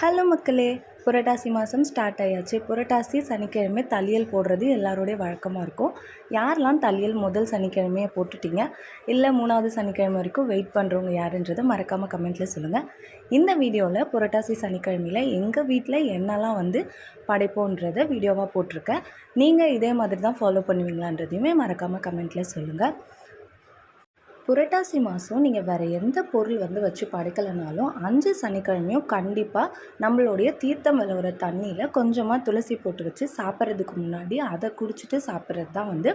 Hello மக்களே புரட்டாசி மாதம் start ஆயாச்சு. புரட்டாசி சனிக்கிழமை தலியல் போடுறது எல்லாருடைய வழக்கமாக இருக்கும். யாரெல்லாம் தலியல் முதல் சனிக்கிழமையை போட்டுட்டீங்க? இல்லை மூணாவது சனிக்கிழமை வரைக்கும் வெயிட் பண்ணுறவங்க யாருன்றதை மறக்காமல் கமெண்ட்டில் சொல்லுங்கள் இந்த வீடியோவில் புரட்டாசி சனிக்கிழமையில் எங்கள் வீட்டில் என்னெல்லாம் வந்து படைப்போன்றதை வீடியோவாக போட்டிருக்கேன். நீங்கள் இதே மாதிரி தான் ஃபாலோ பண்ணுவீங்களான்றதையுமே மறக்காமல் கமெண்ட்டில் சொல்லுங்கள் புரட்டாசி மாதம் நீங்கள் வேறு எந்த பொருள் வந்து வச்சு படைக்கலைனாலும் அஞ்சு சனிக்கிழமையும் கண்டிப்பாக நம்மளுடைய தீர்த்தம் விளவுற தண்ணியில் கொஞ்சமாக துளசி போட்டு வச்சு சாப்பிட்றதுக்கு முன்னாடி அதை குடிச்சிட்டு சாப்பிட்றது தான் வந்து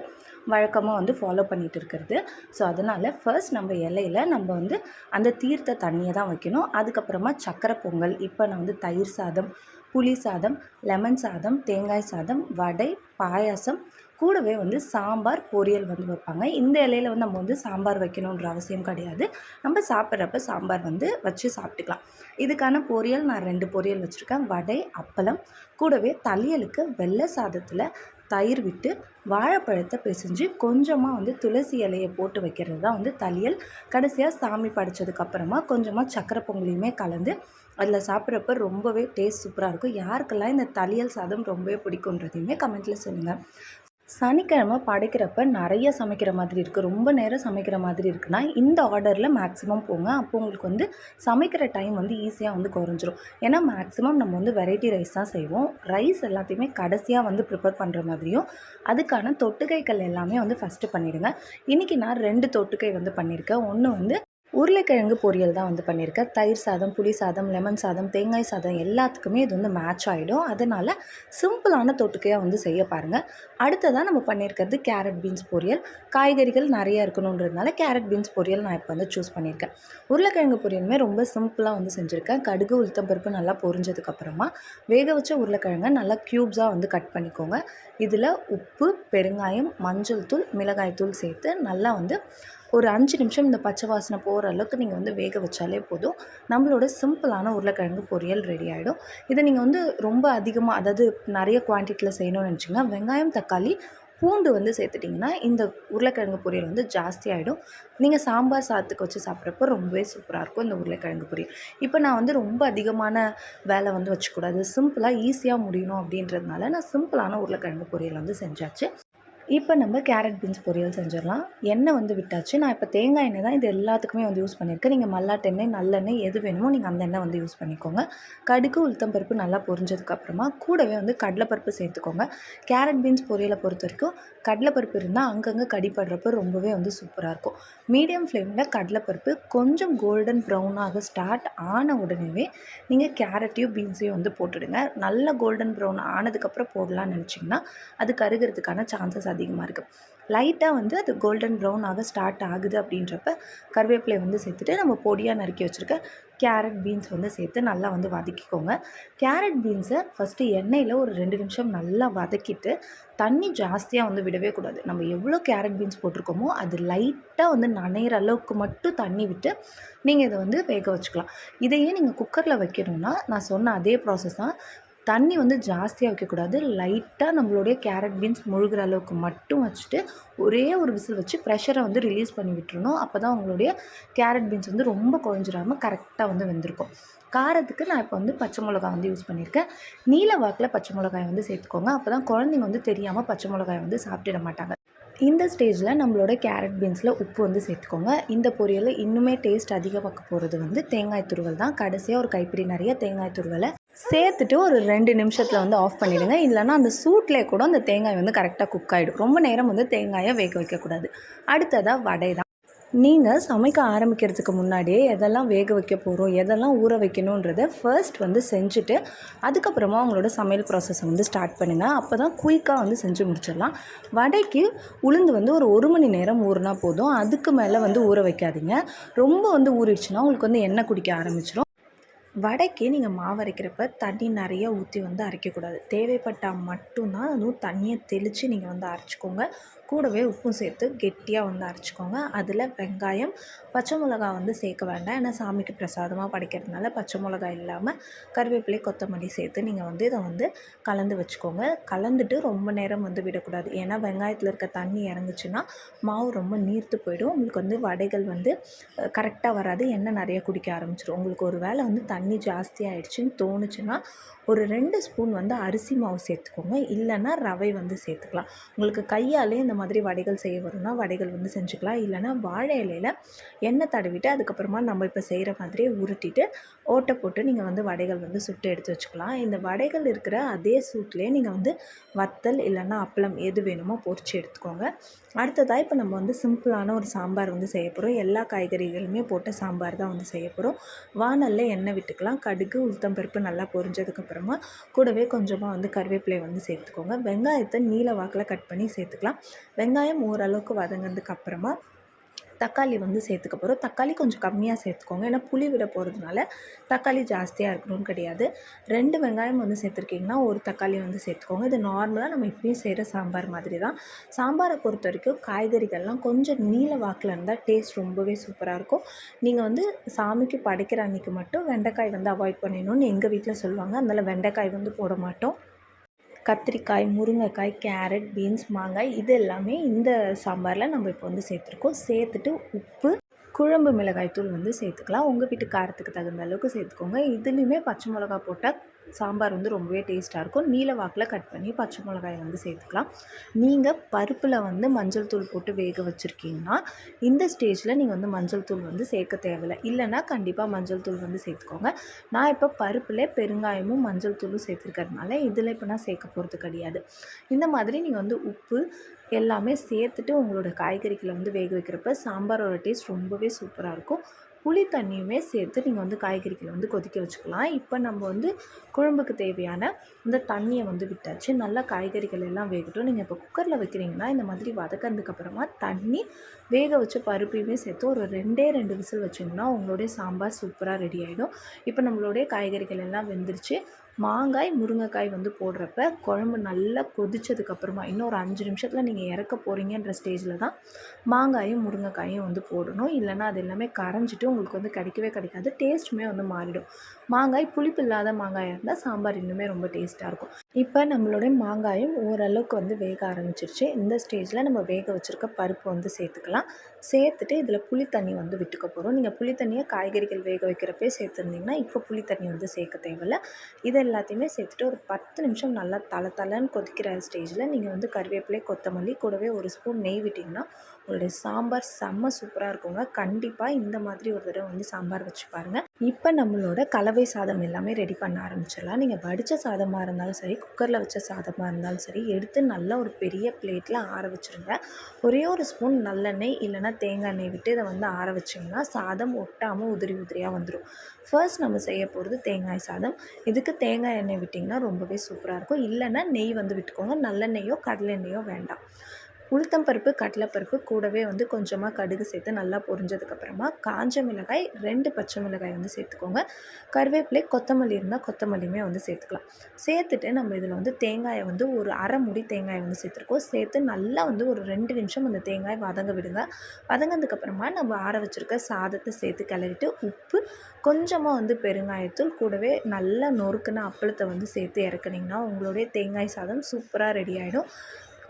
வழக்கமாக வந்து ஃபாலோ பண்ணிகிட்டு இருக்கிறது. ஸோ அதனால் ஃபர்ஸ்ட் நம்ம இலையில நம்ம வந்து அந்த தீர்த்த தண்ணியை தான் வைக்கணும். அதுக்கப்புறமா சக்கரை பொங்கல் இப்போ நான் வந்து தயிர் சாதம் புளி சாதம் லெமன் சாதம் தேங்காய் சாதம் வடை பாயாசம் கூடவே வந்து சாம்பார் பொரியல் வந்து வைப்பாங்க. இந்த இலையில வந்து நம்ம வந்து சாம்பார் வைக்கணுன்ற அவசியம் கிடையாது. நம்ம சாப்பிட்றப்ப சாம்பார் வந்து வச்சு சாப்பிட்டுக்கலாம். இதுக்கான பொரியல் நான் ரெண்டு பொரியல் வச்சுருக்கேன். வடை அப்பளம் கூடவே தலையலுக்கு வெள்ளை சாதத்தில் தயிர் விட்டு வாழைப்பழத்தை பிசைஞ்சு கொஞ்சமாக வந்து துளசி இலையை போட்டு வைக்கிறது தான் வந்து தலியல் கடைசியாக சாமி படைச்சதுக்கப்புறமா கொஞ்சமாக சக்கரை பொங்கலையுமே கலந்து அதில் சாப்பிட்றப்ப ரொம்பவே டேஸ்ட் சூப்பராக இருக்கும். யாருக்கெல்லாம் இந்த தலியல் சாதம் ரொம்பவே பிடிக்குன்றதையுமே கமெண்ட்டில் சொல்லுங்கள் சனிக்கிழமை படைக்கிறப்ப நிறைய சமைக்கிற மாதிரி இருக்குது ரொம்ப நேரம் சமைக்கிற மாதிரி இருக்குன்னா இந்த ஆர்டரில் மேக்ஸிமம் போங்க. அப்போ உங்களுக்கு வந்து சமைக்கிற டைம் வந்து ஈஸியாக வந்து குறைஞ்சிரும். ஏன்னா மேக்ஸிமம் நம்ம வந்து வெரைட்டி ரைஸ் தான் செய்வோம். ரைஸ் எல்லாத்தையுமே கடைசியாக வந்து ப்ரிப்பேர் பண்ணுற மாதிரியும் அதுக்கான தொட்டுக்கைகள் எல்லாமே வந்து ஃபஸ்ட்டு பண்ணிவிடுங்க இன்றைக்கி நான் ரெண்டு தொட்டுக்கை வந்து பண்ணியிருக்கேன். ஒன்று வந்து உருளைக்கிழங்கு பொரியல் தான் வந்து பண்ணியிருக்கேன். தயிர் சாதம் புளி சாதம் லெமன் சாதம் தேங்காய் சாதம் எல்லாத்துக்குமே இது வந்து மேட்ச் ஆகிடும் அதனால் சிம்பிளான தொட்டுக்கையாக வந்து செய்ய பாருங்கள் அடுத்ததாக நம்ம பண்ணியிருக்கிறது கேரட் பீன்ஸ் பொரியல். காய்கறிகள் நிறைய இருக்கணுன்றதுனால கேரட் பீன்ஸ் பொரியல் நான் இப்போ வந்து சூஸ் பண்ணியிருக்கேன். உருளைக்கிழங்கு பொரியலுமே ரொம்ப சிம்பிளாக வந்து செஞ்சுருக்கேன். கடுகு உளுத்தம் பருப்பு நல்லா பொரிஞ்சதுக்கப்புறமா வேக வச்ச உருளைக்கிழங்கை நல்லா க்யூப்ஸாக வந்து கட் பண்ணிக்கோங்க. இதில் உப்பு பெருங்காயம் மஞ்சள் தூள் மிளகாய் தூள் சேர்த்து நல்லா வந்து ஒரு அஞ்சு நிமிஷம் இந்த பச்சை வாசனை போகிற அளவுக்கு நீங்கள் வந்து வேக வச்சாலே போதும். நம்மளோட சிம்பிளான உருளைக்கிழங்கு பொரியல் ரெடி ஆகிடும் இதை நீங்கள் வந்து ரொம்ப அதிகமாக அதாவது நிறைய குவான்டிட்டியில் செய்யணும்னு நினச்சிங்கன்னா வெங்காயம் தக்காளி பூண்டு வந்து சேர்த்துட்டிங்கன்னா இந்த உருளைக்கிழங்கு பொரியல் வந்து ஜாஸ்தி ஆகிடும் நீங்கள் சாம்பார் சாத்துக்கு வச்சு சாப்பிட்றப்போ ரொம்பவே சூப்பராக இருக்கும் இந்த உருளைக்கிழங்கு பொரியல். இப்போ நான் வந்து ரொம்ப அதிகமான வேலை வந்து வச்சுக்கூடாது. சிம்பிளாக ஈஸியாக முடியணும் அப்படின்றதுனால நான் சிம்பிளான உருளைக்கிழங்கு பொரியல் வந்து செஞ்சாச்சு. இப்போ நம்ம கேரட் பீன்ஸ் பொரியல் செஞ்சிடலாம். எண்ணெய் வந்து விட்டாச்சு. நான் இப்போ தேங்காய் எண்ணெய் தான் இது எல்லாத்துக்குமே வந்து யூஸ் பண்ணியிருக்கேன். நீங்கள் மல்லாட்டு எண்ணெய் நல்லெண்ணெய் எது வேணுமோ நீங்கள் அந்த எண்ணெய் வந்து யூஸ் பண்ணிக்கோங்க. கடுகு உளுத்தம் பருப்பு நல்லா பொரிஞ்சதுக்கப்புறமா கூடவே வந்து கடலைப்பருப்பு சேர்த்துக்கோங்க. கேரட் பீன்ஸ் பொரியலை பொறுத்த வரைக்கும் கடலைப்பருப்பு இருந்தால் அங்கங்கே கடிப்படுறப்ப ரொம்பவே வந்து சூப்பராக இருக்கும். மீடியம் ஃப்ளேமில் கடலைப்பருப்பு கொஞ்சம் கோல்டன் ப்ரௌனாக ஸ்டார்ட் ஆன உடனேவே நீங்கள் கேரட்டையும் பீன்ஸையும் வந்து போட்டுடுங்க. நல்ல கோல்டன் ப்ரௌன் ஆனதுக்கப்புறம் போடலான்னு நினச்சிங்கன்னா அது கருகிறதுக்கான சான்சஸ் அதிகமாக இருக்குது லைட்டாக வந்து அது கோல்டன் ப்ரௌன் ஆக ஸ்டார்ட் ஆகுது அப்படின்றப்ப கருவேப்பிலை வந்து சேர்த்துட்டு நம்ம பொடியாக நறுக்கி வச்சுருக்க கேரட் பீன்ஸ் வந்து சேர்த்து நல்லா வந்து வதக்கிக்கோங்க. கேரட் பீன்ஸை ஃபஸ்ட்டு எண்ணெயில் ஒரு ரெண்டு நிமிஷம் நல்லா வதக்கிட்டு தண்ணி ஜாஸ்தியாக வந்து விடவே கூடாது. நம்ம எவ்வளோ கேரட் பீன்ஸ் போட்டிருக்கோமோ அது லைட்டாக வந்து நனையிற அளவுக்கு மட்டும் தண்ணி விட்டு நீங்கள் இதை வந்து வேக வச்சுக்கலாம். இதையே நீங்கள் குக்கரில் வைக்கணும்னா நான் சொன்ன அதே ப்ராசஸ் தான். தண்ணி வந்து ஜாஸ்தியாக வைக்கக்கூடாது. லைட்டாக நம்மளுடைய கேரட் பீன்ஸ் முழுகிற அளவுக்கு மட்டும் வச்சுட்டு ஒரே ஒரு விசில் வச்சு ப்ரெஷரை வந்து ரிலீஸ் பண்ணி விட்டுருணும் அப்போ தான் உங்களுடைய கேரட் பீன்ஸ் வந்து ரொம்ப குழஞ்சிடாமல் கரெக்டாக வந்து வெந்திருக்கும். காரத்துக்கு நான் இப்போ வந்து பச்சை மிளகாய் வந்து யூஸ் பண்ணியிருக்கேன். நீல வாக்கில் பச்சை மிளகாய் வந்து சேர்த்துக்கோங்க. அப்போ தான் குழந்தைங்க வந்து தெரியாமல் பச்சை மிளகாய் வந்து சாப்பிட்டுட மாட்டாங்க. இந்த ஸ்டேஜில் நம்மளோட கேரட் பீன்ஸில் உப்பு வந்து சேர்த்துக்கோங்க. இந்த பொரியலில் இன்னுமே டேஸ்ட் அதிகமாக்க போகிறது வந்து தேங்காய் துருவல் தான். கடைசியாக ஒரு கைப்பிடி நிறைய தேங்காய் துருவலை சேர்த்துட்டு ஒரு ரெண்டு நிமிஷத்தில் வந்து ஆஃப் பண்ணிவிடுங்க இல்லைனா அந்த சூட்லேயே கூட அந்த தேங்காய் வந்து கரெக்டாக குக் ஆகிடும் ரொம்ப நேரம் வந்து தேங்காயை வேக வைக்கக்கூடாது. அடுத்ததாக வடை தான் நீங்கள் சமைக்க ஆரம்பிக்கிறதுக்கு முன்னாடியே எதெல்லாம் வேக வைக்க போகிறோம் எதெல்லாம் ஊற வைக்கணுன்றதை ஃபர்ஸ்ட் வந்து செஞ்சுட்டு அதுக்கப்புறமா உங்களோட சமையல் ப்ராசஸை வந்து ஸ்டார்ட் பண்ணுங்கள் அப்போ தான் குயிக்காக வந்து செஞ்சு முடிச்சிடலாம். வடைக்கு உளுந்து வந்து ஒரு ஒரு மணி நேரம் ஊறினா போதும். அதுக்கு மேலே வந்து ஊற வைக்காதீங்க. ரொம்ப வந்து ஊறிடுச்சுன்னா உங்களுக்கு வந்து எண்ணெய் குடிக்க ஆரம்பிச்சிடும் வடைக்கு நீங்கள் மாவு அரைக்கிறப்ப தண்ணி நிறைய ஊற்றி வந்து அரைக்கக்கூடாது. தேவைப்பட்டால் மட்டும்தான் அதுவும் தண்ணியை தெளித்து நீங்கள் வந்து அரைச்சிக்கோங்க. கூடவே உப்பும் சேர்த்து கெட்டியாக வந்து அரைச்சிக்கோங்க. அதில் வெங்காயம் பச்சை மிளகா வந்து சேர்க்க வேண்டாம். ஏன்னா சாமிக்கு பிரசாதமாக படைக்கிறதுனால பச்சை மிளகா இல்லாமல் கருவேப்பிலை கொத்தமல்லி சேர்த்து நீங்கள் வந்து இதை வந்து கலந்து வச்சுக்கோங்க. கலந்துட்டு ரொம்ப நேரம் வந்து விடக்கூடாது. ஏன்னா வெங்காயத்தில் இருக்க தண்ணி இறங்குச்சுன்னா மாவு ரொம்ப நீர்த்து போயிடும். உங்களுக்கு வந்து வடைகள் வந்து கரெக்டாக வராது. எண்ணெய் நிறைய குடிக்க ஆரம்பிச்சிடும் உங்களுக்கு ஒரு வேளை வந்து தண்ணி ஜாஸ்தி ஆகிடுச்சின்னு தோணுச்சுன்னா ஒரு ரெண்டு ஸ்பூன் வந்து அரிசி மாவு சேர்த்துக்கோங்க. இல்லைன்னா ரவை வந்து சேர்த்துக்கலாம். உங்களுக்கு கையாலே இந்த மாதிரி வடைகள் செய்ய வரும்னா வடைகள் வந்து செஞ்சுக்கலாம். இல்லைன்னா வாழை இலையில் எண்ணெய் தடவிட்டு அதுக்கப்புறமா நம்ம இப்போ செய்கிற மாதிரியே உருட்டிட்டு ஓட்டை போட்டு நீங்கள் வந்து வடைகள் வந்து சுட்டு எடுத்து வச்சுக்கலாம். இந்த வடைகள் இருக்கிற அதே சூட்லேயே நீங்கள் வந்து வத்தல் இல்லைன்னா அப்பளம் எது வேணுமோ பொறிச்சு எடுத்துக்கோங்க. அடுத்ததாக இப்போ நம்ம வந்து சிம்பிளான ஒரு சாம்பார் வந்து செய்ய போகிறோம் எல்லா காய்கறிகளுமே போட்ட சாம்பார் தான் வந்து செய்ய போகிறோம் வானல்ல எண்ணெய் விட்டுக்கலாம். கடுகு உளுத்தம்பருப்பு நல்லா பொரிஞ்சதுக்கப்புறம் கூடவே கொஞ்சமாக வந்து கருவேப்பிலை வந்து சேர்த்துக்கோங்க. வெங்காயத்தை நீல வாக்கில் கட் பண்ணி சேர்த்துக்கலாம். வெங்காயம் ஓரளவுக்கு வதங்கினதுக்கு அப்புறமா தக்காளி வந்து சேர்த்துக்க போகிறோம் தக்காளி கொஞ்சம் கம்மியாக சேர்த்துக்கோங்க. ஏன்னா புளி விட போகிறதுனால தக்காளி ஜாஸ்தியாக இருக்கணும்னு கிடையாது. ரெண்டு வெங்காயம் வந்து சேர்த்துருக்கீங்கன்னா ஒரு தக்காளி வந்து சேர்த்துக்கோங்க. இது நார்மலாக நம்ம இப்பயும் செய்கிற சாம்பார் மாதிரி தான் சாம்பாரை பொறுத்த வரைக்கும் காய்கறிகள்லாம் கொஞ்சம் நீல வாக்கில் இருந்தால் டேஸ்ட் ரொம்பவே சூப்பராக இருக்கும். நீங்கள் வந்து சாமிக்கு படைக்கிற அன்றைக்கி மட்டும் வெண்டைக்காய் வந்து அவாய்ட் பண்ணிடணும்னு எங்கள் வீட்டில் சொல்லுவாங்க. அதனால் வெண்டைக்காய் வந்து போட மாட்டோம். கத்திரிக்காய் முருங்கைக்காய் கேரட் பீன்ஸ் மாங்காய் இது எல்லாமே இந்த சாம்பாரில் நம்ம இப்போ வந்து சேர்த்துருக்கோம். சேர்த்துட்டு உப்பு குழம்பு மிளகாய் தூள் வந்து சேர்த்துக்கலாம். உங்கள் வீட்டு காரத்துக்கு தகுந்த அளவுக்கு சேர்த்துக்கோங்க. இதுலேயுமே பச்சை மிளகா போட்டால் சாம்பார் வந்து ரொம்பவே டேஸ்ட்டாக இருக்கும். நீல வாக்கில் கட் பண்ணி பச்சை மிளகாயை வந்து சேர்த்துக்கலாம். நீங்கள் பருப்பில் வந்து மஞ்சள் தூள் போட்டு வேக வச்சுருக்கீங்கன்னா இந்த ஸ்டேஜில் நீங்கள் வந்து மஞ்சள் தூள் வந்து சேர்க்க தேவையில்லை. இல்லைனா கண்டிப்பாக மஞ்சள் தூள் வந்து சேர்த்துக்கோங்க. நான் இப்போ பருப்பில் பெருங்காயமும் மஞ்சள் தூளும் சேர்த்துருக்கறதுனால இதில் இப்போ நான் சேர்க்க போகிறது கிடையாது. இந்த மாதிரி நீங்கள் வந்து உப்பு எல்லாமே சேர்த்துட்டு உங்களோட காய்கறிகளை வந்து வேக வைக்கிறப்ப சாம்பாரோட டேஸ்ட் ரொம்பவே சூப்பராக இருக்கும். புளி தண்ணியுமே சேர்த்து நீங்கள் வந்து காய்கறிகளை வந்து கொதிக்க வச்சுக்கலாம். இப்போ நம்ம வந்து குழம்புக்கு தேவையான இந்த தண்ணியை வந்து விட்டாச்சு. நல்லா காய்கறிகள் எல்லாம் வேகட்டும். நீங்கள் இப்போ குக்கரில் வைக்கிறீங்கன்னா இந்த மாதிரி வதக்கிறதுக்கு அப்புறமா தண்ணி வேக வச்ச பருப்பையுமே சேர்த்து ஒரு ரெண்டே ரெண்டு விசில் வச்சிங்கன்னா உங்களுடைய சாம்பார் சூப்பராக ரெடி ஆகிடும் இப்போ நம்மளுடைய காய்கறிகள் எல்லாம் வெந்துருச்சு. மாங்காய் முருங்கைக்காய் வந்து போடுறப்ப குழம்பு நல்லா கொதிச்சதுக்கப்புறமா இன்னும் ஒரு அஞ்சு நிமிஷத்தில் நீங்கள் இறக்க போகிறீங்கன்ற ஸ்டேஜில் தான் மாங்காயும் முருங்கைக்காயும் வந்து போடணும். இல்லைன்னா அது எல்லாமே கரைஞ்சிட்டு உங்களுக்கு வந்து கிடைக்கவே கிடைக்காது. டேஸ்ட்டுமே வந்து மாறிடும். மாங்காய் புளிப்பு இல்லாத மாங்காயாக இருந்தால் சாம்பார் இன்னுமே ரொம்ப டேஸ்ட்டாக இருக்கும். இப்போ நம்மளுடைய மாங்காயும் ஓரளவுக்கு வந்து வேக ஆரம்பிச்சிருச்சு. இந்த ஸ்டேஜில் நம்ம வேக வச்சுருக்க பருப்பு வந்து சேர்த்துக்கலாம். சேர்த்துட்டு இதில் புளி தண்ணி வந்து விட்டுக்க போகிறோம் நீங்கள் புளி தண்ணியை காய்கறிகள் வேக வைக்கிறப்பே சேர்த்துருந்தீங்கன்னா இப்போ புளி தண்ணி வந்து சேர்க்க தேவையில்ல. இது எல்லாத்தையுமே சேர்த்துட்டு ஒரு பத்து நிமிஷம் நல்லா தலை தலைன்னு கொதிக்கிற ஸ்டேஜில் நீங்கள் வந்து கருவேப்பிலை கொத்தமல்லி கூடவே ஒரு ஸ்பூன் நெய் விட்டிங்கன்னா உங்களுடைய சாம்பார் செம்ம சூப்பராக இருக்குங்க. கண்டிப்பாக இந்த மாதிரி ஒரு தடவை வந்து சாம்பார் வச்சு பாருங்கள் இப்போ நம்மளோட கலவை சாதம் எல்லாமே ரெடி பண்ண ஆரம்பிச்சிடலாம். நீங்கள் வடித்த சாதமாக இருந்தாலும் சரி குக்கரில் வச்ச சாதமாக இருந்தாலும் சரி எடுத்து நல்லா ஒரு பெரிய பிளேட்டில் ஆற வச்சுருங்க. ஒரே ஒரு ஸ்பூன் நல்லெண்ணெய் இல்லைனா தேங்காய் எண்ணெய் விட்டு இதை வந்து ஆற வச்சிங்கன்னா சாதம் ஒட்டாமல் உதிரி உதிரியாக வந்துடும் ஃபர்ஸ்ட் நம்ம செய்ய போகிறது தேங்காய் சாதம். இதுக்கு தேங்காய் எண்ணெய் விட்டிங்கன்னா ரொம்பவே சூப்பராக இருக்கும். இல்லைன்னா நெய் வந்து விட்டுக்கோங்க. நல்லெண்ணெயோ கடலெண்ணெயோ வேண்டாம். உளுத்தம்பருப்பு கடலைப்பருப்பு கூடவே வந்து கொஞ்சமாக கடுகு சேர்த்து நல்லா பொரிஞ்சதுக்கப்புறமா காஞ்ச மிளகாய் ரெண்டு பச்சை மிளகாய் வந்து சேர்த்துக்கோங்க. கருவேப்பிலை கொத்தமல்லி இருந்தால் கொத்தமல்லியுமே வந்து சேர்த்துக்கலாம். சேர்த்துட்டு நம்ம இதில் வந்து தேங்காயை வந்து ஒரு அரை முடி தேங்காயை வந்து சேர்த்துருக்கோம். சேர்த்து நல்லா வந்து ஒரு ரெண்டு நிமிஷம் அந்த தேங்காய் வதங்க விடுங்க. வதங்கினதுக்கப்புறமா நம்ம ஆற வச்சுருக்க சாதத்தை சேர்த்து கிளறிட்டு உப்பு கொஞ்சமாக வந்து பெருங்காயத்தூள் கூடவே நல்லா நொறுக்குன அப்பளத்தை வந்து சேர்த்து இறக்குனிங்கன்னா உங்களுடைய தேங்காய் சாதம் சூப்பராக ரெடி ஆகிடும்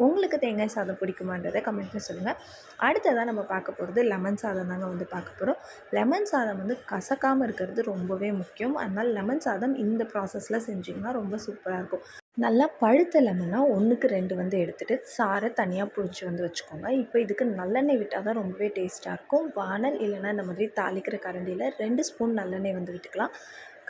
உங்களுக்கு தேங்காய் சாதம் பிடிக்குமான்றதை கமெண்ட்டில் சொல்லுங்கள் அடுத்ததாக நம்ம பார்க்க போகிறது லெமன் சாதம் தாங்க வந்து பார்க்க போகிறோம் லெமன் சாதம் வந்து கசக்காமல் இருக்கிறது ரொம்பவே முக்கியம். அதனால் லெமன் சாதம் இந்த ப்ராசஸில் செஞ்சிங்கன்னா ரொம்ப சூப்பராக இருக்கும். நல்லா பழுத்த லெமனாக ஒன்றுக்கு ரெண்டு வந்து எடுத்துகிட்டு சாரை தனியாக பிடிச்சி வந்து வச்சுக்கோங்க. இப்போ இதுக்கு நல்லெண்ணெய் விட்டால் தான் ரொம்பவே டேஸ்ட்டாக இருக்கும். வானல் இல்லைன்னா இந்த மாதிரி தாளிக்கிற கரண்டியில் ரெண்டு ஸ்பூன் நல்லெண்ணெய் வந்து விட்டுக்கலாம்.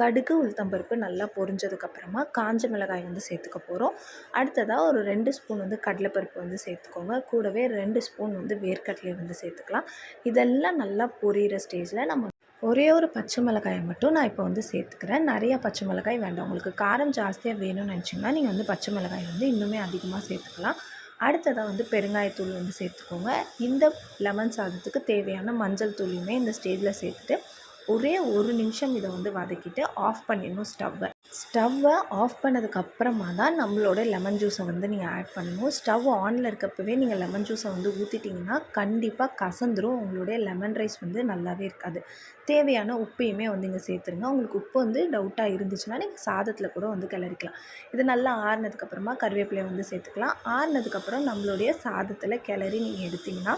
கடுகு உளுத்தம்பருப்பு நல்லா பொரிஞ்சதுக்கப்புறமா காஞ்ச மிளகாய் வந்து சேர்த்துக்க போகிறோம் அடுத்ததாக ஒரு ரெண்டு ஸ்பூன் வந்து கடலைப்பருப்பு வந்து சேர்த்துக்கோங்க. கூடவே ரெண்டு ஸ்பூன் வந்து வேர்க்கடலை வந்து சேர்த்துக்கலாம். இதெல்லாம் நல்லா பொரியிற ஸ்டேஜில் நம்ம ஒரே ஒரு பச்சை மிளகாயை மட்டும் நான் இப்போ வந்து சேர்த்துக்கிறேன். நிறையா பச்சை மிளகாய் வேண்டாம். உங்களுக்கு காரம் ஜாஸ்தியாக வேணும்னு நினச்சிங்கன்னா நீங்கள் வந்து பச்சை மிளகாய் வந்து இன்னுமே அதிகமாக சேர்த்துக்கலாம். அடுத்ததாக வந்து பெருங்காயத்தூள் வந்து சேர்த்துக்கோங்க. இந்த லெமன் சாதத்துக்கு தேவையான மஞ்சள் தூளையுமே இந்த ஸ்டேஜில் சேர்த்துட்டு ஒரே ஒரு நிமிஷம் இதை வந்து வதக்கிட்டு ஆஃப் பண்ணிடணும் ஸ்டவ்வை ஸ்டவ்வை ஆஃப் பண்ணதுக்கப்புறமா தான் நம்மளோட லெமன் ஜூஸை வந்து நீங்கள் ஆட் பண்ணணும். ஸ்டவ் ஆனில் இருக்கப்பவே நீங்கள் லெமன் ஜூஸை வந்து ஊற்றிட்டிங்கன்னா கண்டிப்பாக கசந்துரும். உங்களுடைய லெமன் ரைஸ் வந்து நல்லாவே இருக்காது. தேவையான உப்பையுமே வந்து இங்கே சேர்த்துருங்க. உங்களுக்கு உப்பு வந்து டவுட்டாக இருந்துச்சுன்னா நீங்கள் சாதத்தில் கூட வந்து கிளறிக்கலாம். இது நல்லா ஆறுனதுக்கப்புறமா கருவேப்பிலையை வந்து சேர்த்துக்கலாம். ஆறுனதுக்கப்புறம் நம்மளுடைய சாதத்தில் கிளறி நீங்கள் எடுத்திங்கன்னா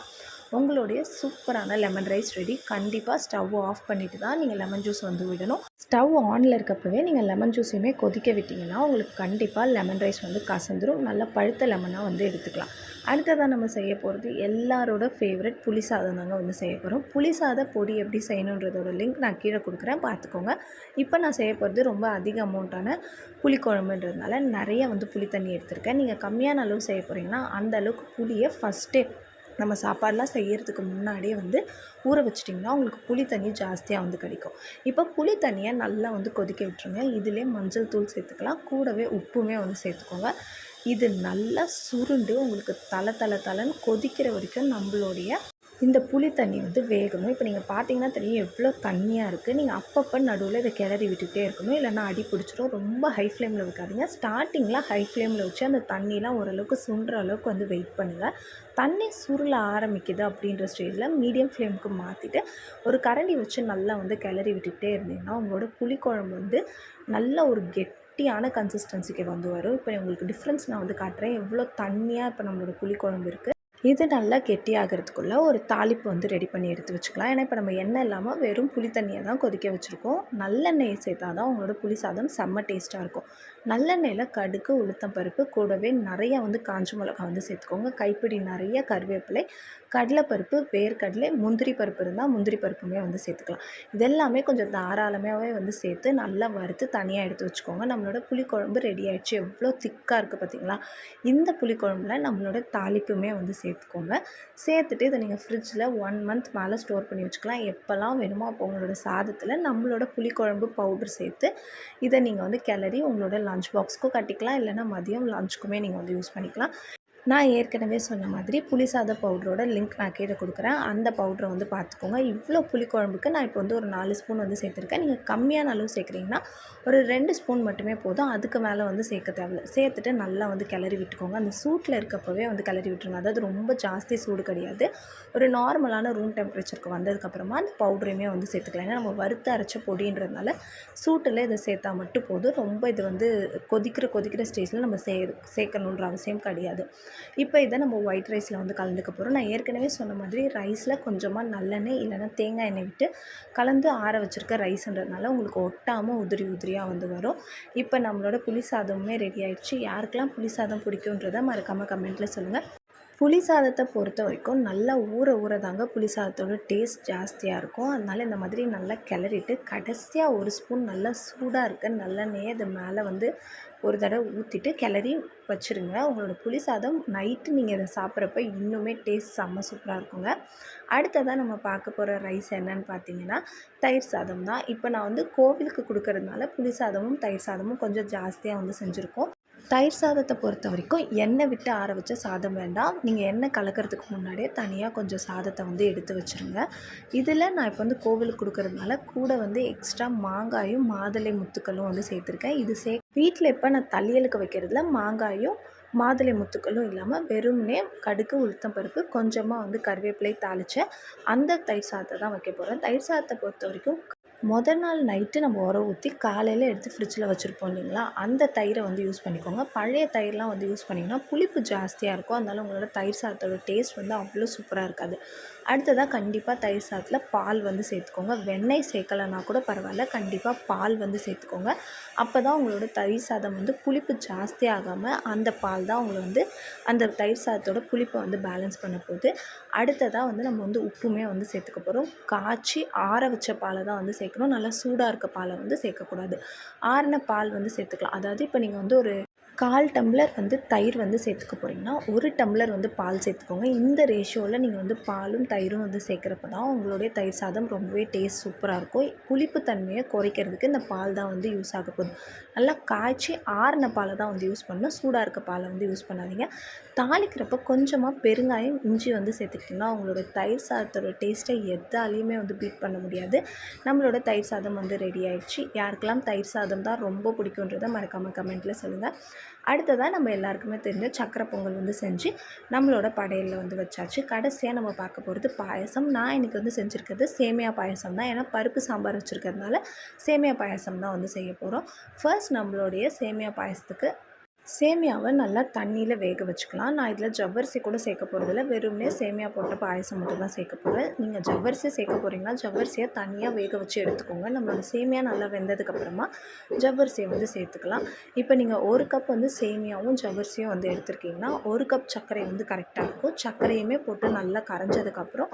உங்களுடைய சூப்பரான லெமன் ரைஸ் ரெடி கண்டிப்பாக ஸ்டவ் ஆஃப் பண்ணிவிட்டு தான் நீங்கள் லெமன் ஜூஸ் வந்து விடணும். ஸ்டவ் ஆனில் இருக்கப்பவே நீங்கள் லெமன் ஜூஸையுமே கொதிக்க விட்டிங்கன்னா உங்களுக்கு கண்டிப்பாக லெமன் ரைஸ் வந்து கசந்துடும் நல்லா பழுத்த லெமனாக வந்து எடுத்துக்கலாம். அடுத்ததாக நம்ம செய்ய போகிறது எல்லாரோட ஃபேவரட் புளி சாதம் தாங்க வந்து செய்ய போகிறோம் புளி சாத பொடி எப்படி செய்யணுன்றதோட லிங்க் நான் கீழே கொடுக்குறேன். பார்த்துக்கோங்க. இப்போ நான் செய்ய போகிறது ரொம்ப அதிக அமௌண்ட்டான புளிக்குழம்புன்றதுனால நிறைய வந்து புளி தண்ணி எடுத்திருக்கேன். நீங்கள் கம்மியான அளவு செய்ய போகிறீங்கன்னா அந்த அளவுக்கு புளியை ஃபஸ்ட்டே நம்ம சாப்பாடெலாம் செய்கிறதுக்கு முன்னாடியே வந்து ஊற வச்சிட்டிங்கன்னா உங்களுக்கு புளி தண்ணி ஜாஸ்தியாக வந்து கிடைக்கும். இப்போ புளி தண்ணியை நல்லா வந்து கொதிக்க விட்டுருங்க. இதிலே மஞ்சள் தூள் சேர்த்துக்கலாம். கூடவே உப்புமே வந்து சேர்த்துக்கோங்க. இது நல்லா சுருண்டு உங்களுக்கு தலை தலை தலைன்னு கொதிக்கிற வரைக்கும் நம்மளுடைய இந்த புளி தண்ணி வந்து வேகணும். இப்போ நீங்கள் பார்த்தீங்கன்னா தெரியும் எவ்வளோ தண்ணியாக இருக்குது நீங்கள் அப்பப்போ நடுவில் இதை கிளறி விட்டுகிட்டே இருக்கணும். இல்லைனா அடி பிடிச்சிரும். ரொம்ப ஹை ஃப்ளேமில் வைக்காதீங்க. ஸ்டார்டிங்கில் ஹை ஃப்ளேமில் வச்சு அந்த தண்ணிலாம் ஓரளவுக்கு சுண்டுற அளவுக்கு வந்து வெயிட் பண்ணுங்கள் தண்ணி சுருள ஆரம்பிக்குது அப்படின்ற ஸ்டேஜில் மீடியம் ஃப்ளேமுக்கு மாற்றிட்டு ஒரு கரண்டி வச்சு நல்லா வந்து கிளறி விட்டுக்கிட்டே இருந்தீங்கன்னா உங்களோட புளிக்குழம்பு வந்து நல்ல ஒரு கெட் கெட்டியான கன்சிஸ்டன்சிக்கு வந்து வரும். இப்போ உங்களுக்கு டிஃப்ரென்ஸ் நான் வந்து காட்டுறேன். எவ்வளோ தண்ணியாக இப்போ நம்மளோட புளிக்குழம்பு இருக்குது இது நல்லா கெட்டியாகிறதுக்குள்ள ஒரு தாளிப்பு வந்து ரெடி பண்ணி எடுத்து வச்சுக்கலாம். ஏன்னா இப்போ நம்ம எண்ணெய் இல்லாமல் வெறும் புளி தண்ணியை தான் கொதிக்க வச்சுருக்கோம். நல்லெண்ணெய் சேர்த்தா தான் உங்களோட புளி சாதம் செம்ம டேஸ்ட்டாக இருக்கும். நல்லெண்ணெயில் கடுகு உளுத்தம் பருப்பு கூடவே நிறையா வந்து காஞ்ச மிளகா வந்து சேர்த்துக்கோங்க. கைப்பிடி நிறைய கருவேப்பிலை கடலைப்பருப்பு வேர்க்கடலை முந்திரி பருப்பு இருந்தால் முந்திரி பருப்புமே வந்து சேர்த்துக்கலாம். இதெல்லாமே கொஞ்சம் தாராளமாகவே வந்து சேர்த்து நல்லா வறுத்து தனியாக எடுத்து வச்சுக்கோங்க. நம்மளோட புளிக்குழம்பு ரெடி ஆகிடுச்சு எவ்வளோ திக்காக இருக்குது பார்த்தீங்களா இந்த புளிக்குழம்புல நம்மளோட தாளிப்புமே வந்து சேர்த்துக்கோங்க. சேர்த்துட்டு இதை நீங்கள் ஃப்ரிட்ஜில் ஒன் மந்த் மேலே ஸ்டோர் பண்ணி வச்சுக்கலாம். எப்போல்லாம் வேணுமோ அப்போ உங்களோட சாதத்தில் நம்மளோட புளிக்குழம்பு பவுடர் சேர்த்து இதை நீங்கள் வந்து கிளறி உங்களோட லஞ்ச் பாக்ஸ்க்கும் கட்டிக்கலாம் இல்லைனா மதியம் லஞ்சுக்குமே நீங்கள் வந்து யூஸ் பண்ணிக்கலாம். நான் ஏற்கனவே சொன்ன மாதிரி புளி சாத பவுடரோட லிங்க் நான் கீழே கொடுக்குறேன். அந்த பவுடரை வந்து பார்த்துக்கோங்க. இவ்வளோ புளிக்குழம்புக்கு நான் இப்போ வந்து ஒரு நாலு ஸ்பூன் வந்து சேர்த்துருக்கேன். நீங்கள் கம்மியான அளவு சேர்க்குறீங்கன்னா ஒரு ரெண்டு ஸ்பூன் மட்டுமே போதும். அதுக்கு மேலே வந்து சேர்க்க தேவையில்ல. சேர்த்துட்டு நல்லா வந்து கிளறி விட்டுக்கோங்க. அந்த சூட்டில் இருக்கப்போவே வந்து கிளறி விட்டுருங்க. அதாவது ரொம்ப ஜாஸ்தி சூடு கிடையாது. ஒரு நார்மலான ரூம் டெம்பரேச்சருக்கு வந்ததுக்கப்புறமா அந்த பவுடரையுமே வந்து சேர்த்துக்கலாம். ஏன்னா நம்ம வறுத்து அரைச்ச பொடின்றதுனால சூட்டில் இதை சேர்த்தா மட்டும் போதும். ரொம்ப இது வந்து கொதிக்கிற கொதிக்கிற ஸ்டேஜில் நம்ம சே சேர்க்கணுன்ற அவசியம் கிடையாது. இப்போ இதை நம்ம ஒயிட் ரைஸில் வந்து கலந்துக்க போகிறோம் நான் ஏற்கனவே சொன்ன மாதிரி ரைஸில் கொஞ்சமாக நல்லெண்ணெய் இல்லைன்னா தேங்காய் எண்ணெய் விட்டு கலந்து ஆற வச்சுருக்க ரைஸ்ன்றதுனால உங்களுக்கு ஒட்டாமல் உதிரி உதிரியாக வந்து வரும். இப்போ நம்மளோட புளி சாதமுமே ரெடி ஆகிடுச்சு யாருக்கெல்லாம் புளி சாதம் பிடிக்குன்றதை மறக்காமல் கமெண்ட்டில் சொல்லுங்கள் புளி சாதத்தை பொறுத்த வரைக்கும் நல்லா ஊற ஊற தாங்க புளி சாதத்தோட டேஸ்ட் ஜாஸ்தியாக இருக்கும். அதனால் இந்த மாதிரி நல்லா கிளறிட்டு கடைசியாக ஒரு ஸ்பூன் நல்லா சூடாக இருக்க நல்லெண்ணெயை அது மேலே வந்து ஒரு தடவை ஊற்றிட்டு கிளறி வச்சுருங்க. உங்களோட புளி சாதம் நைட்டு நீங்கள் இதை சாப்பிட்றப்ப இன்னுமே டேஸ்ட் செம்ம சூப்பராக இருக்குங்க. அடுத்ததாக நம்ம பார்க்க போகிற ரைஸ் என்னன்னு பார்த்தீங்கன்னா தயிர் சாதம் தான். இப்போ நான் வந்து கோவிலுக்கு கொடுக்கறதுனால புளி சாதமும் தயிர் சாதமும் கொஞ்சம் ஜாஸ்தியாக வந்து செஞ்சுருக்கோம். தயிர் சாதத்தை பொறுத்த வரைக்கும் எண்ணெய் விட்டு ஆற வச்ச சாதம் வேண்டாம். நீங்கள் எண்ணெய் கலக்கிறதுக்கு முன்னாடியே தனியாக கொஞ்சம் சாதத்தை வந்து எடுத்து வச்சுருங்க. இதில் நான் இப்போ வந்து கோவிலுக்கு கொடுக்கறதுனால கூட வந்து எக்ஸ்ட்ரா மாங்காயும் மாதுளை முத்துக்களும் வந்து சேர்த்துருக்கேன். இது சே வீட்டில் இப்போ நான் தளியலுக்கு வைக்கிறதுல மாங்காயும் மாதுளை முத்துக்களும் இல்லாமல் வெறும்னே கடுகு உளுத்தம் பருப்பு கொஞ்சமாக வந்து கருவேப்பிலை தாளித்த அந்த தயிர் சாதத்தை தான் வைக்க போகிறேன் தயிர் சாதத்தை பொறுத்த வரைக்கும் மொதல் நாள் நைட்டு நம்ம உரம் ஊற்றி காலையில் எடுத்து ஃப்ரிட்ஜில் வச்சுருப்போம் இல்லைங்களா? அந்த தயிரை வந்து யூஸ் பண்ணிக்கோங்க. பழைய தயிர்லாம் வந்து யூஸ் பண்ணிங்கன்னா புளிப்பு ஜாஸ்தியாக இருக்கும். அதனால உங்களோட தயிர் சாதத்தோட டேஸ்ட் வந்து அவ்வளோ சூப்பராக இருக்காது. அடுத்ததாக கண்டிப்பாக தயிர் சாதத்தில் பால் வந்து சேர்த்துக்கோங்க. வெண்ணெய் சேர்க்கலைன்னா கூட பரவாயில்ல. கண்டிப்பாக பால் வந்து சேர்த்துக்கோங்க. அப்போ தான் உங்களோட தயிர் சாதம் வந்து புளிப்பு ஜாஸ்தி ஆகாமல் அந்த பால் தான் உங்களை வந்து அந்த தயிர் சாதத்தோட புளிப்பை வந்து பேலன்ஸ் பண்ண போகுது. அடுத்ததாக வந்து நம்ம வந்து உப்புமே வந்து சேர்த்துக்க போகிறோம் காய்ச்சி ஆற வச்ச பாலை தான் வந்து சேர்க்கணும். நல்லா சூடாக இருக்க பாலை வந்து சேர்க்கக்கூடாது. ஆறின பால் வந்து சேர்த்துக்கலாம். அதாவது இப்போ நீங்கள் வந்து ஒரு கால் டம்ளர் வந்து தயிர் வந்து சேர்த்துக்க போகிறீங்கன்னா ஒரு டம்ளர் வந்து பால் சேர்த்துக்கோங்க. இந்த ரேஷியோவில் நீங்கள் வந்து பாலும் தயிரும் வந்து சேர்க்குறப்ப தான் உங்களுடைய தயிர் சாதம் ரொம்பவே டேஸ்ட் சூப்பராக இருக்கும். புளிப்பு தன்மையை குறைக்கிறதுக்கு இந்த பால் தான் வந்து யூஸ் ஆக போகுது. நல்லா காய்ச்சி ஆறின பாலை தான் வந்து யூஸ் பண்ணணும். சூடாக இருக்க பாலை வந்து யூஸ் பண்ணாதீங்க. தாளிக்கிறப்ப கொஞ்சமாக பெருங்காயம் இஞ்சி வந்து சேர்த்துக்கிட்டிங்கன்னா அவங்களோட தயிர் சாதத்தோட டேஸ்ட்டை எதாலையுமே வந்து பீட் பண்ண முடியாது. நம்மளோட தயிர் சாதம் வந்து ரெடி ஆயிடுச்சு. யாருக்கெல்லாம் தயிர் சாதம் தான் ரொம்ப பிடிக்குன்றதை மறக்காமல் கமெண்ட்டில் சொல்லுங்கள் அடுத்ததாக நம்ம எல்லாருக்குமே தெரிஞ்ச சக்கரை பொங்கல் வந்து செஞ்சு நம்மளோட படையலில் வந்து வச்சாச்சு. கடைசியாக நம்ம பார்க்க போகிறது பாயசம். நான் இன்றைக்கி வந்து செஞ்சுருக்கிறது சேமியா பாயசம் தான். ஏன்னா பருப்பு சாம்பார் வச்சுருக்கிறதுனால சேமியா பாயசம் தான் வந்து செய்ய போகிறோம் ஃபர்ஸ்ட் நம்மளுடைய சேமியா பாயசத்துக்கு சேமியாவை நல்லா தண்ணியில் வேக வச்சுக்கலாம். நான் இதில் ஜவ்வரிசி கூட சேர்க்க போகிறதில்ல வெறும்னே சேமியா போட்ட பாயசம் மட்டும் தான் சேர்க்க போகிறேன் நீங்கள் ஜவ்வரிசி சேர்க்க போகிறீங்கன்னா ஜவ்வரிசியை தனியாக வேக வச்சு எடுத்துக்கோங்க. நம்மளோட சேமியா நல்லா வெந்ததுக்கப்புறமா ஜவ்வரிசியை வந்து சேர்த்துக்கலாம். இப்போ நீங்கள் ஒரு கப் வந்து சேமியாவும் ஜவ்வரிசியும் வந்து எடுத்துருக்கீங்கன்னா ஒரு கப் சர்க்கரை வந்து கரெக்டாக இருக்கும். சர்க்கரையுமே போட்டு நல்லா கரைஞ்சதுக்கப்புறம்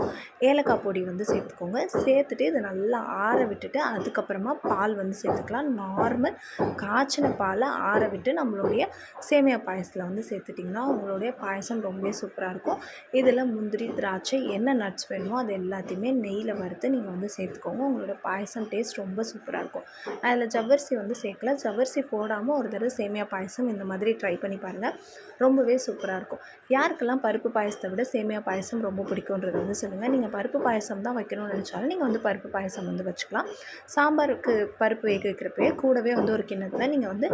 ஏலக்காய் பொடி வந்து சேர்த்துக்கோங்க. சேர்த்துட்டு இதை நல்லா ஆற விட்டுட்டு அதுக்கப்புறமா பால் வந்து சேர்த்துக்கலாம். நார்மல் காய்ச்சின பாலை ஆற விட்டு நம்மளுடைய சேமியா பாயசத்தில் வந்து சேர்த்துட்டிங்கன்னா உங்களுடைய பாயசம் ரொம்பவே சூப்பராக இருக்கும். இதில் முந்திரி திராட்சை என்ன நட்ஸ் வேணுமோ அது எல்லாத்தையுமே நெய்யில் வறுத்து நீங்கள் வந்து சேர்த்துக்கோங்க. உங்களோட பாயசம் டேஸ்ட் ரொம்ப சூப்பராக இருக்கும். நான் அதில் ஜவ்வரிசி வந்து சேர்க்கல. ஜவ்வரிசி போடாமல் ஒரு தடவை சேமியா பாயசம் இந்த மாதிரி ட்ரை பண்ணி பாருங்கள் ரொம்பவே சூப்பராக இருக்கும். யாருக்கெல்லாம் பருப்பு பாயசத்தை விட சேமியா பாயசம் ரொம்ப பிடிக்குன்றதை வந்து சொல்லுங்கள் நீங்கள் பருப்பு பாயசம் தான் வைக்கணும்னு நினச்சாலும் நீங்கள் வந்து பருப்பு பாயசம் வந்து வச்சுக்கலாம். சாம்பாருக்கு பருப்பு வேக வைக்கிறப்பயே கூடவே வந்து ஒரு கிண்ணத்தில் நீங்கள் வந்து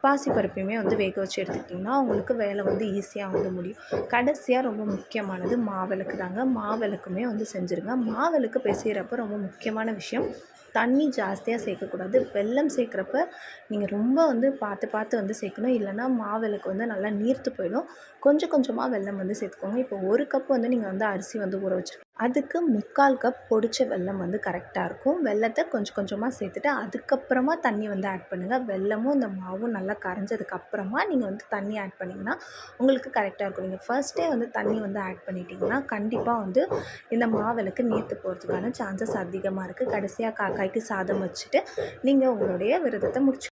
பாசி பருப்பையுமே வந்து வேக வச்சு எடுத்துக்கிட்டிங்கன்னா உங்களுக்கு வேலை வந்து ஈஸியாக வந்து முடியும். கடைசியாக ரொம்ப முக்கியமானது மாவிளக்கு தாங்க. மாவிளக்குமே வந்து செஞ்சுருங்க. மாவிளக்கு பிசைகிறப்ப ரொம்ப முக்கியமான விஷயம் தண்ணி ஜாஸ்தியாக சேர்க்கக்கூடாது. வெல்லம் சேர்க்குறப்ப நீங்கள் ரொம்ப வந்து பார்த்து பார்த்து வந்து சேர்க்கணும். இல்லைன்னா மாவிளக்கு வந்து நல்லா நீர்த்து போயிடும். கொஞ்சம் கொஞ்சமாக வெல்லம் வந்து சேர்த்துக்கோங்க. இப்போ ஒரு கப் வந்து நீங்கள் வந்து அரிசி வந்து ஊற வச்சு அதுக்கு முக்கால் கப் பொடிச்ச வெல்லம் வந்து கரெக்டாக இருக்கும். வெல்லத்தை கொஞ்சம் கொஞ்சமாக சேர்த்துட்டு அதுக்கப்புறமா தண்ணி வந்து ஆட் பண்ணுங்கள் வெல்லமும் இந்த மாவும் நல்லா கரைஞ்சதுக்கப்புறமா நீங்கள் வந்து தண்ணி ஆட் பண்ணிங்கன்னா உங்களுக்கு கரெக்டாக இருக்கும். நீங்கள் ஃபர்ஸ்ட்டே வந்து தண்ணி வந்து ஆட் பண்ணிட்டீங்கன்னா கண்டிப்பாக வந்து இந்த மாவிளக்கு நீர்த்து போகிறதுக்கான சான்சஸ் அதிகமாக இருக்குது கடைசியாக ரூபாய்க்கு சாதம் வச்சுட்டு நீங்கள் உங்களுடைய விரதத்தை முடிச்சு